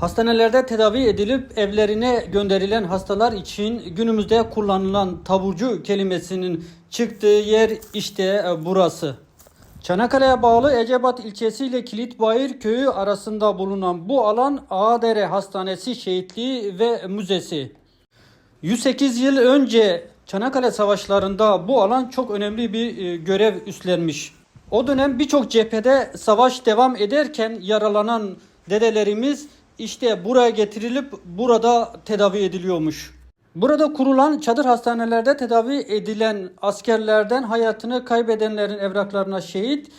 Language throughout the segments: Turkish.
Hastanelerde tedavi edilip evlerine gönderilen hastalar için günümüzde kullanılan taburcu kelimesinin çıktığı yer işte e, burası. Çanakkale'ye bağlı Ecebat ilçesi ile Kilitbayır köyü arasında bulunan bu alan Ağdere Hastanesi Şehitliği ve Müzesi. 108 yıl önce Çanakkale Savaşları'nda bu alan çok önemli bir e, görev üstlenmiş. O dönem birçok cephede savaş devam ederken yaralanan dedelerimiz işte buraya getirilip burada tedavi ediliyormuş. Burada kurulan çadır hastanelerde tedavi edilen askerlerden hayatını kaybedenlerin evraklarına şehit,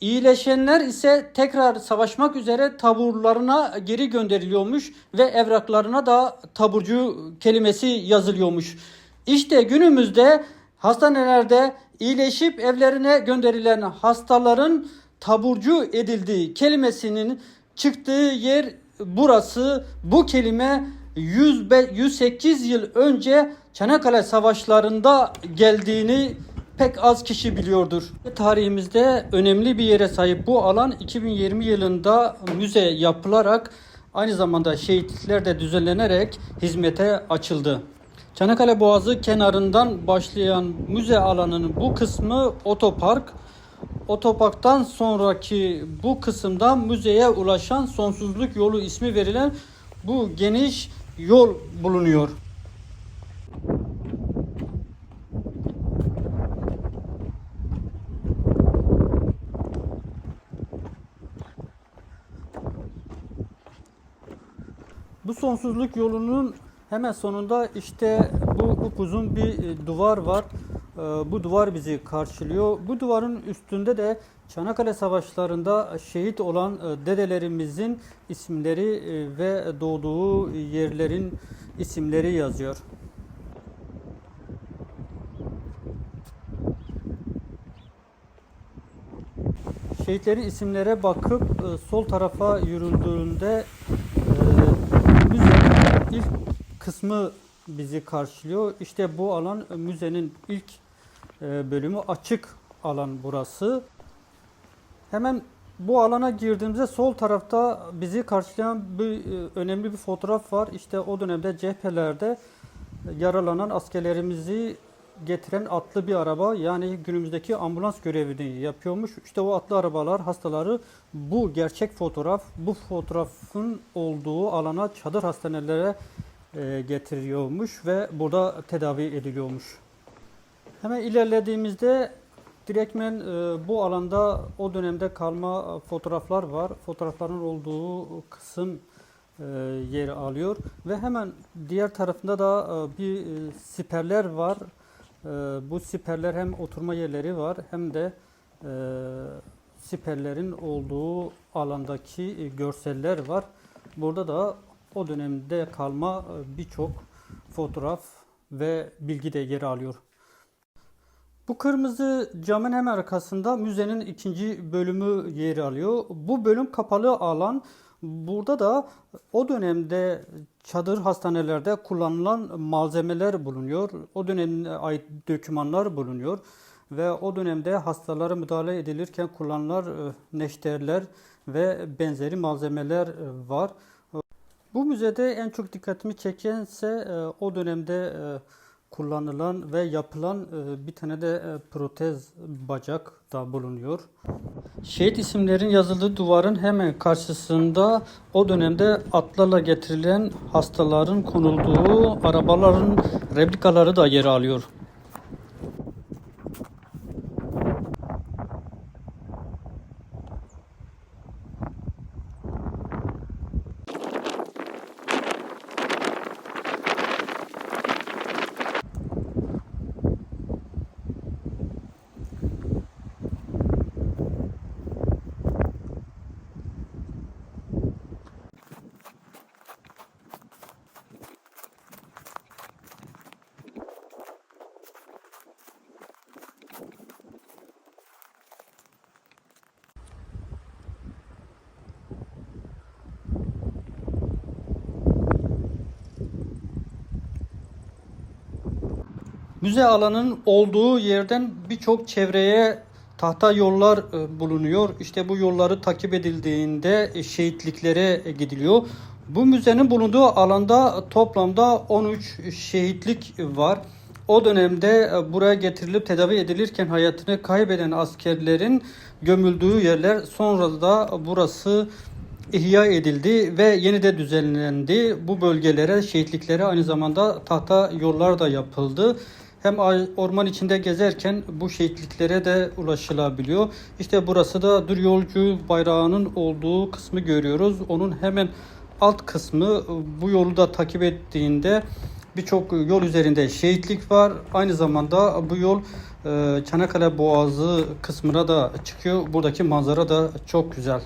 iyileşenler ise tekrar savaşmak üzere taburlarına geri gönderiliyormuş ve evraklarına da taburcu kelimesi yazılıyormuş. İşte günümüzde hastanelerde iyileşip evlerine gönderilen hastaların taburcu edildiği kelimesinin çıktığı yer burası. Bu kelime 100 be- 108 yıl önce Çanakkale Savaşları'nda geldiğini pek az kişi biliyordur. Tarihimizde önemli bir yere sahip bu alan 2020 yılında müze yapılarak aynı zamanda şehitlikler de düzenlenerek hizmete açıldı. Çanakkale Boğazı kenarından başlayan müze alanının bu kısmı otopark. Otoparktan sonraki bu kısımda müzeye ulaşan sonsuzluk yolu ismi verilen bu geniş yol bulunuyor. Bu sonsuzluk yolunun hemen sonunda işte bu upuzun bir duvar var. E, Bu duvar bizi karşılıyor. Bu duvarın üstünde de Çanakkale Savaşları'nda şehit olan e, dedelerimizin isimleri e, ve doğduğu yerlerin isimleri yazıyor. Şehitlerin isimlere bakıp e, sol tarafa yüründüğünde müzenin ilk kısmı bizi karşılıyor. İşte bu alan e, müzenin ilk e, bölümü açık alan burası. Hemen bu alana girdiğimizde sol tarafta bizi karşılayan bir e, önemli bir fotoğraf var. İşte o dönemde cephelerde yaralanan askerlerimizi getiren atlı bir araba yani günümüzdeki ambulans görevini yapıyormuş. İşte o atlı arabalar hastaları bu gerçek fotoğraf bu fotoğrafın olduğu alana çadır hastanelere e, getiriyormuş ve burada tedavi ediliyormuş. Hemen ilerlediğimizde direktmen e, bu alanda o dönemde kalma fotoğraflar var. Fotoğrafların olduğu kısım e, yer alıyor ve hemen diğer tarafında da e, bir e, siperler var. E, bu siperler hem oturma yerleri var hem de e, siperlerin olduğu alandaki e, görseller var. Burada da o dönemde kalma e, birçok fotoğraf ve bilgi de yer alıyor. Bu kırmızı camın hemen arkasında müzenin ikinci bölümü yer alıyor. Bu bölüm kapalı alan. Burada da o dönemde çadır hastanelerde kullanılan malzemeler bulunuyor. O döneme ait dokümanlar bulunuyor. Ve o dönemde hastalara müdahale edilirken kullanılan e, neşterler ve benzeri malzemeler e, var. Bu müzede en çok dikkatimi çekense e, o dönemde e, kullanılan ve yapılan e, bir tane de protez bacak da bulunuyor. Şehit isimlerin yazıldığı duvarın hemen karşısında o dönemde atlarla getirilen hastaların konulduğu arabaların replikaları da yer alıyor. Müze alanının olduğu yerden birçok çevreye tahta yollar e, bulunuyor. İşte bu yolları takip edildiğinde e, şehitliklere e, gidiliyor. Bu müzenin bulunduğu alanda toplamda 13 şehitlik var. O dönemde buraya getirilip tedavi edilirken hayatını kaybeden askerlerin gömüldüğü yerler sonra da burası ihya edildi ve yeniden düzenlendi. Bu bölgelere, şehitliklere aynı zamanda tahta yollar da yapıldı. Hem orman içinde gezerken bu şehitliklere de ulaşılabiliyor. İşte burası da Dur Yolcu bayrağının olduğu kısmı görüyoruz. Onun hemen alt kısmı bu yolu da takip ettiğinde birçok yol üzerinde şehitlik var. Aynı zamanda bu yol e, Çanakkale Boğazı kısmına da çıkıyor. Buradaki manzara da çok güzel.